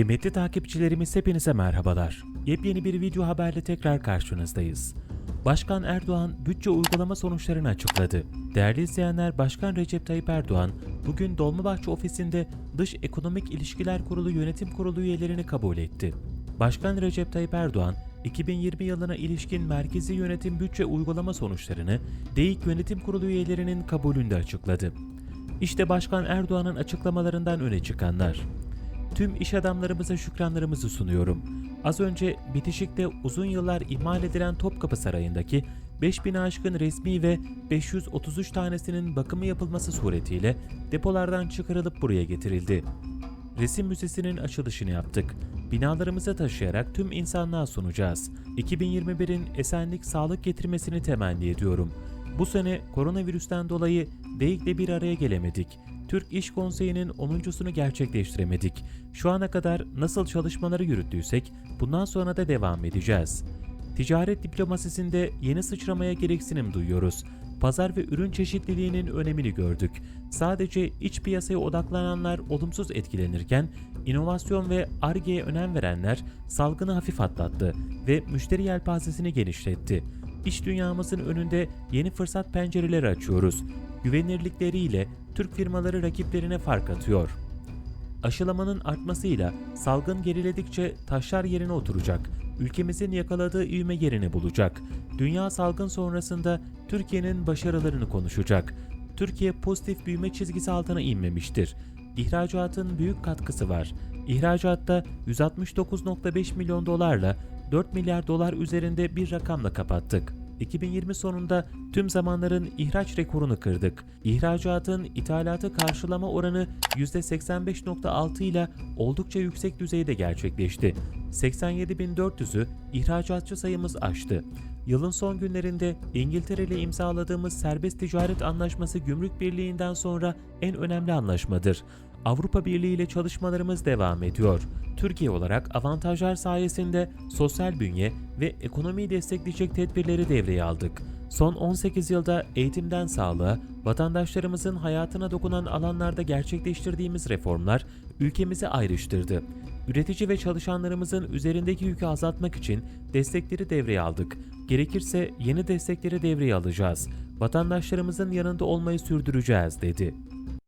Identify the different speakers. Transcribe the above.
Speaker 1: Kıymetli takipçilerimiz hepinize merhabalar. Yepyeni bir video haberle tekrar karşınızdayız. Başkan Erdoğan bütçe uygulama sonuçlarını açıkladı. Değerli izleyenler, Başkan Recep Tayyip Erdoğan bugün Dolmabahçe ofisinde Dış Ekonomik İlişkiler Kurulu Yönetim Kurulu üyelerini kabul etti. Başkan Recep Tayyip Erdoğan, 2020 yılına ilişkin merkezi yönetim bütçe uygulama sonuçlarını DEİK Yönetim Kurulu üyelerinin kabulünde açıkladı. İşte Başkan Erdoğan'ın açıklamalarından öne çıkanlar. Tüm iş adamlarımıza şükranlarımızı sunuyorum. Az önce bitişikte uzun yıllar ihmal edilen Topkapı Sarayı'ndaki 5000 aşkın resmi ve 533 tanesinin bakımı yapılması suretiyle depolardan çıkarılıp buraya getirildi. Resim Müzesi'nin açılışını yaptık. Binalarımıza taşıyarak tüm insanlığa sunacağız. 2021'in esenlik, sağlık getirmesini temenni ediyorum. Bu sene koronavirüsten dolayı DEİK'le bir araya gelemedik. Türk İş Konseyi'nin 10.sunu gerçekleştiremedik. Şu ana kadar nasıl çalışmaları yürüttüysek bundan sonra da devam edeceğiz. Ticaret diplomasisinde yeni sıçramaya gereksinim duyuyoruz. Pazar ve ürün çeşitliliğinin önemini gördük. Sadece iç piyasaya odaklananlar olumsuz etkilenirken, inovasyon ve ARGE'ye önem verenler salgını hafif atlattı ve müşteri yelpazesini genişletti. İş dünyamızın önünde yeni fırsat pencereleri açıyoruz. Güvenirlikleriyle Türk firmaları rakiplerine fark atıyor. Aşılamanın artmasıyla salgın geriledikçe taşlar yerine oturacak. Ülkemizin yakaladığı ivme yerini bulacak. Dünya salgın sonrasında Türkiye'nin başarılarını konuşacak. Türkiye pozitif büyüme çizgisi altına inmemiştir. İhracatın büyük katkısı var. İhracatta 169.5 milyon dolarla 4 milyar dolar üzerinde bir rakamla kapattık. 2020 sonunda tüm zamanların ihraç rekorunu kırdık. İhracatın ithalatı karşılama oranı %85.6 ile oldukça yüksek düzeyde gerçekleşti. 87.400'ü ihracatçı sayımız aştı. Yılın son günlerinde İngiltere ile imzaladığımız serbest ticaret anlaşması Gümrük Birliği'nden sonra en önemli anlaşmadır. Avrupa Birliği ile çalışmalarımız devam ediyor. Türkiye olarak avantajlar sayesinde sosyal bünye ve ekonomiyi destekleyecek tedbirleri devreye aldık. Son 18 yılda eğitimden sağlığa, vatandaşlarımızın hayatına dokunan alanlarda gerçekleştirdiğimiz reformlar ülkemizi ayrıştırdı. Üretici ve çalışanlarımızın üzerindeki yükü azaltmak için destekleri devreye aldık. Gerekirse yeni destekleri devreye alacağız. Vatandaşlarımızın yanında olmayı sürdüreceğiz dedi.